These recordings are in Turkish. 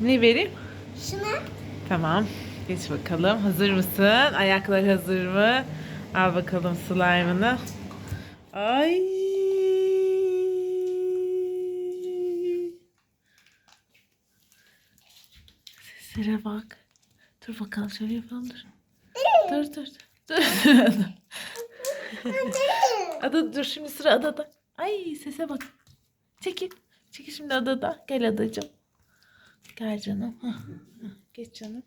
Ne vereyim? Şuna. Tamam. Geç bakalım. Hazır mısın? Ayaklar hazır mı? Al bakalım slime'ını. Ay. Seslere bak. Dur bakalım şöyle yapalım dur. Dur dur. Dur. dur. Ada dur şimdi sıra adada. Ay sese bak. Çekil. Çekil şimdi adada. Gel adacığım. Gel canım. Hah, Geç canım.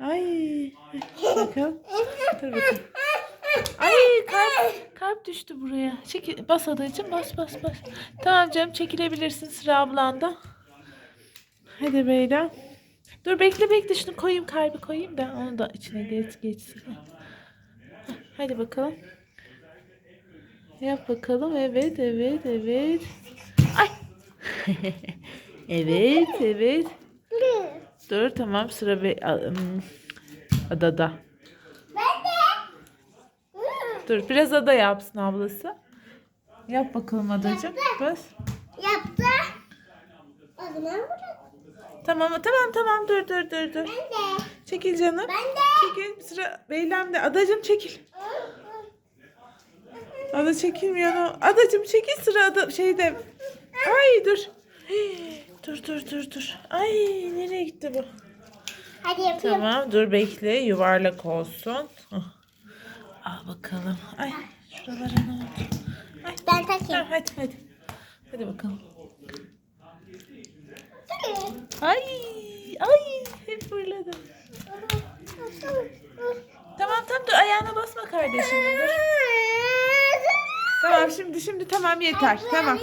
Ay. Bakalım. Dur bakalım. Ay kalp, kalp düştü buraya. Çekil, bas adacığım bas bas bas. Tamam canım çekilebilirsin sıra ablanda. Hadi beyler. Dur bekle bekle şunu koyayım kalbi koyayım da onu da içine geç geçsin. Hadi bakalım. Yap bakalım. Evet evet evet. Ay. evet evet. Dur tamam sıra be adada. De. Dur biraz ada yapsın ablası. Yap bakalım adacığım. Bas. Yaptı. O zaman. Tamam tamam tamam dur dur dur dur. Ben de. Çekil canım. Ben de. Çekil sıra Beylem'de. Adacığım çekil. Ada çekilmiyor. Adacığım çekil sıra ada şeyde. Ay dur. Dur dur dur dur. Ay nereye gitti bu? Hadi yapayım. Tamam dur bekle yuvarlak olsun. Hah. Al bakalım. Ay şuralara ne oldu? Ay. Ben Tamam, takayım. hadi hadi. Hadi bakalım. Ay ay hep fırladı. Tamam tamam dur ayağına basma kardeşim dur. Tamam şimdi şimdi tamam yeter. Tamam.